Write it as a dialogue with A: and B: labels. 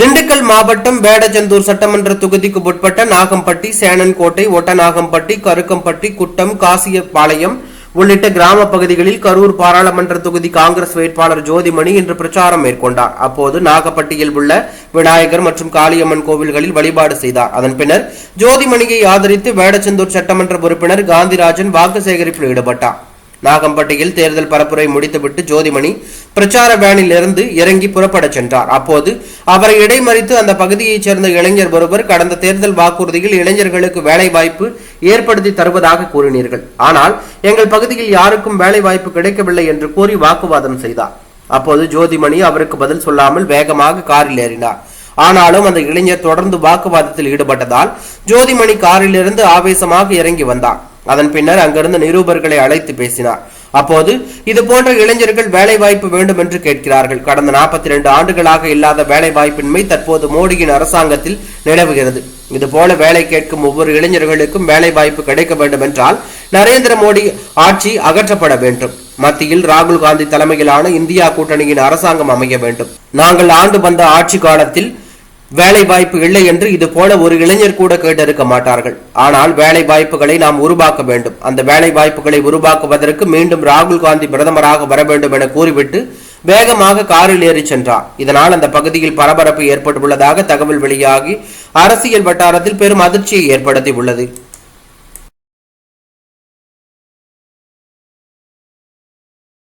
A: திண்டுக்கல் மாவட்டம் வேடச்சந்தூர் சட்டமன்ற தொகுதிக்கு உட்பட்ட நாகம்பட்டி சேனன்கோட்டை ஒட்டநாகம்பட்டி கருக்கம்பட்டி குட்டம் காசியபாளையம் உள்ளிட்ட கிராம பகுதிகளில் கரூர் பாராளுமன்ற தொகுதி காங்கிரஸ் வேட்பாளர் ஜோதிமணி இன்று பிரச்சாரம் மேற்கொண்டார். அப்போது நாகப்பட்டியில் உள்ள விநாயகர் மற்றும் காளியம்மன் கோவில்களில் வழிபாடு செய்தார். அதன் பின்னர் ஜோதிமணியை ஆதரித்து வேடச்சந்தூர் சட்டமன்ற உறுப்பினர் காந்திராஜன் வாக்கு சேகரிப்பில் ஈடுபட்டார். நாகம்பட்டியில் தேர்தல் பரப்புரை முடித்துவிட்டு ஜோதிமணி பிரச்சார வேனில் இருந்து இறங்கி புறப்படச் சென்றார். அப்போது அவரை இடைமறித்து அந்த பகுதியைச் சேர்ந்த இளைஞர் ஒருவர் கடந்த தேர்தல் வாக்குறுதியில் இளைஞர்களுக்கு வேலை வாய்ப்பு ஏற்படுத்தி தருவதாக கூறினீர்கள். ஆனால் எங்கள் பகுதியில் யாருக்கும் வேலை வாய்ப்பு கிடைக்கவில்லை என்று கூறி வாக்குவாதம் செய்தார். அப்போது ஜோதிமணி அவருக்கு பதில் சொல்லாமல் வேகமாக காரில் ஏறினார். ஆனாலும் அந்த இளைஞர் தொடர்ந்து வாக்குவாதத்தில் ஈடுபட்டதால் ஜோதிமணி காரிலிருந்து ஆவேசமாக இறங்கி வந்தார். அதன் பின்னர் அங்கிருந்த நிருபர்களை அழைத்து பேசினார். அப்போது இது போன்ற இளைஞர்கள் வேலை வாய்ப்பு வேண்டும் என்று கேட்கிறார்கள். கடந்த நாற்பத்தி ரெண்டு ஆண்டுகளாக இல்லாத வேலை வாய்ப்பின்மை தற்போது மோடியின் அரசாங்கத்தில் நிலவுகிறது. இதுபோல வேலை கேட்கும் ஒவ்வொரு இளைஞர்களுக்கும் வேலை வாய்ப்பு கிடைக்க வேண்டும் என்றால் நரேந்திர மோடி ஆட்சி அகற்றப்பட வேண்டும். மத்தியில் ராகுல் காந்தி தலைமையிலான இந்தியா கூட்டணியின் அரசாங்கம் அமைய வேண்டும். நாங்கள் ஆண்டு வந்த ஆட்சி காலத்தில் வேலை வாய்ப்பு இல்லை என்று இது போல ஒரு இளைஞர் கூட கேட்டிருக்க மாட்டார்கள். ஆனால் வேலை வாய்ப்புகளை நாம் உருவாக்க வேண்டும். அந்த வேலை வாய்ப்புகளை உருவாக்குவதற்கு மீண்டும் ராகுல் காந்தி பிரதமராக வர வேண்டும் என கூறிவிட்டு வேகமாக காரில் ஏறி சென்றார். இதனால் அந்த பகுதியில் பரபரப்பு ஏற்பட்டுள்ளதாக தகவல் வெளியாகி அரசியல் வட்டாரத்தில் பெரும் அதிர்ச்சியை ஏற்படுத்தி உள்ளது